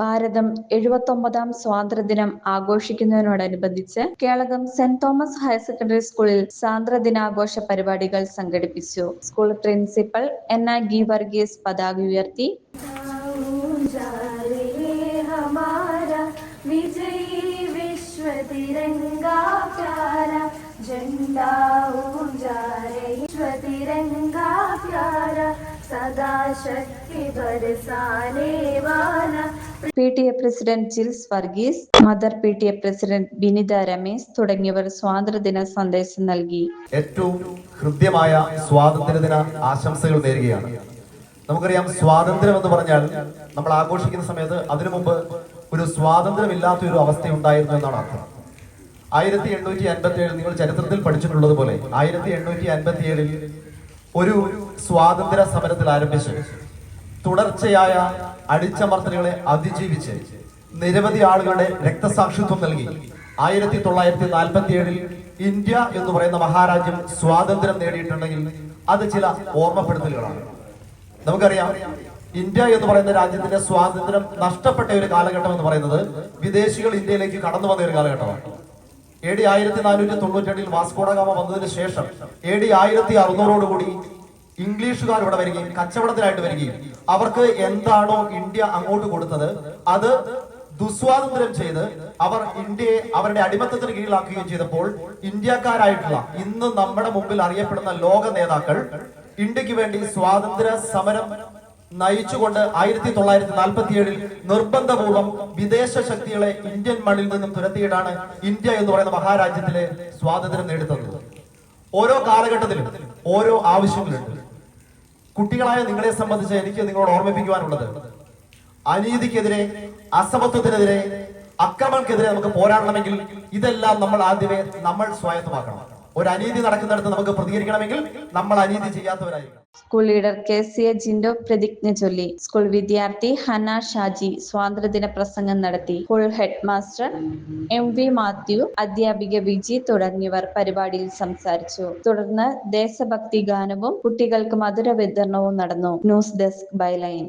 ഭാരതം എഴുപത്തൊമ്പതാം സ്വാതന്ത്ര്യദിനം ആഘോഷിക്കുന്നതിനോടനുബന്ധിച്ച് Kelakam saint Thomas higher secondary സ്കൂളിൽ സ്വാതന്ത്ര്യദിനാഘോഷ പരിപാടികൾ സംഘടിപ്പിച്ചു. സ്കൂൾ പ്രിൻസിപ്പൽ എൻ ആ ഗി വർഗീസ് പതാക ഉയർത്തി. സദാ ശക്തി ബരസാനേ P T A president Jils Varghese mother P T A president Binitha Ramesh തുടങ്ങിയവർ സ്വാതന്ത്ര്യദിന സന്ദേശം നൽകി. ഏറ്റവും ഹൃദ്യമായ സ്വാതന്ത്ര്യദിന ആശംസകൾ നേരുകയാണ്. നമുക്കറിയാം സ്വാതന്ത്ര്യം എന്ന് പറഞ്ഞാൽ നമ്മൾ ആഘോഷിക്കുന്ന സമയത്ത് അതിനു മുമ്പ് ഒരു സ്വാതന്ത്ര്യമില്ലാത്ത ഒരു അവസ്ഥ ഉണ്ടായിരുന്നു എന്നാണ് അർത്ഥം. ആയിരത്തി എണ്ണൂറ്റി അൻപത്തി ഏഴ് നിങ്ങൾ ചരിത്രത്തിൽ പഠിച്ചിട്ടുള്ളത് പോലെ ആയിരത്തി എണ്ണൂറ്റി അൻപത്തി ഏഴിൽ ഒരു സ്വാതന്ത്ര്യ സമരത്തിൽ ആരംഭിച്ചു. തുടർച്ചയായ അടിച്ചമർത്തലുകളെ അതിജീവിച്ച് നിരവധി ആളുകളുടെ രക്തസാക്ഷിത്വം നൽകി. ആയിരത്തി തൊള്ളായിരത്തി നാൽപ്പത്തി ഏഴിൽ ഇന്ത്യ എന്ന് പറയുന്ന മഹാരാജ്യം സ്വാതന്ത്ര്യം നേടിയിട്ടുണ്ടെങ്കിൽ അത് ചില ഓർമ്മപ്പെടുത്തലുകളാണ്. നമുക്കറിയാം ഇന്ത്യ എന്ന് പറയുന്ന രാജ്യത്തിന്റെ സ്വാതന്ത്ര്യം നഷ്ടപ്പെട്ട ഒരു കാലഘട്ടം എന്ന് പറയുന്നത് വിദേശികൾ ഇന്ത്യയിലേക്ക് കടന്നു വന്ന ഒരു കാലഘട്ടമാണ്. എ ഡി ആയിരത്തി നാനൂറ്റി തൊണ്ണൂറ്റി വാസ്കോഡഗാമ വന്നതിന് ശേഷം എ ഡി ആയിരത്തി അറുന്നൂറോട് കൂടി ഇംഗ്ലീഷുകാർ ഇവിടെ വരികയും കച്ചവടത്തിലായിട്ട് വരികയും അവർക്ക് എന്താണോ ഇന്ത്യ അങ്ങോട്ട് കൊടുത്തത് അത് ദുസ്വാതന്ത്ര്യം ചെയ്ത് അവർ ഇന്ത്യയെ അവരുടെ അടിമത്തത്തിന് കീഴിലാക്കുകയും ചെയ്തപ്പോൾ ഇന്ത്യക്കാരായിട്ടുള്ള ഇന്ന് നമ്മുടെ മുമ്പിൽ അറിയപ്പെടുന്ന ലോക നേതാക്കൾ ഇന്ത്യയ്ക്ക് വേണ്ടി സ്വാതന്ത്ര്യ സമരം നയിച്ചുകൊണ്ട് ആയിരത്തി തൊള്ളായിരത്തി നാൽപ്പത്തി ഏഴിൽ നിർബന്ധപൂർവം വിദേശ ശക്തികളെ ഇന്ത്യൻ മണ്ണിൽ നിന്നും തുരത്തിയിട്ടാണ് ഇന്ത്യ എന്ന് പറയുന്ന മഹാരാജ്യത്തിലെ സ്വാതന്ത്ര്യം നേടിത്തന്നത്. ഓരോ കാലഘട്ടത്തിലും ഓരോ ആവശ്യങ്ങളുണ്ട്. കുട്ടികളായ നിങ്ങളെ സംബന്ധിച്ച് എനിക്ക് നിങ്ങളോട് ഓർമ്മിപ്പിക്കുവാനുള്ളത്. അനീതിക്കെതിരെ അസമത്വത്തിനെതിരെ അക്രമങ്ങൾക്കെതിരെ നമുക്ക് പോരാടണമെങ്കിൽ ഇതെല്ലാം നമ്മൾ ആദ്യമേ നമ്മൾ സ്വായത്തമാക്കണം. ഒരു അനീതി നടക്കുന്നിടത്ത് നമുക്ക് പ്രതികരിക്കണമെങ്കിൽ നമ്മൾ അനീതി ചെയ്യാത്തവരായിരിക്കണം. School leader K C A Jindo പ്രതിജ്ഞ ചൊല്ലി. സ്കൂൾ വിദ്യാർത്ഥി ഹന ഷാജി സ്വാതന്ത്ര്യദിന പ്രസംഗം നടത്തി. School head master M V Mathew അധ്യാപിക വിജി തുടങ്ങിയവർ പരിപാടിയിൽ സംസാരിച്ചു. തുടർന്ന് ദേശഭക്തി ഗാനവും കുട്ടികൾക്ക് മധുര വിതരണവും നടന്നു. News desk byline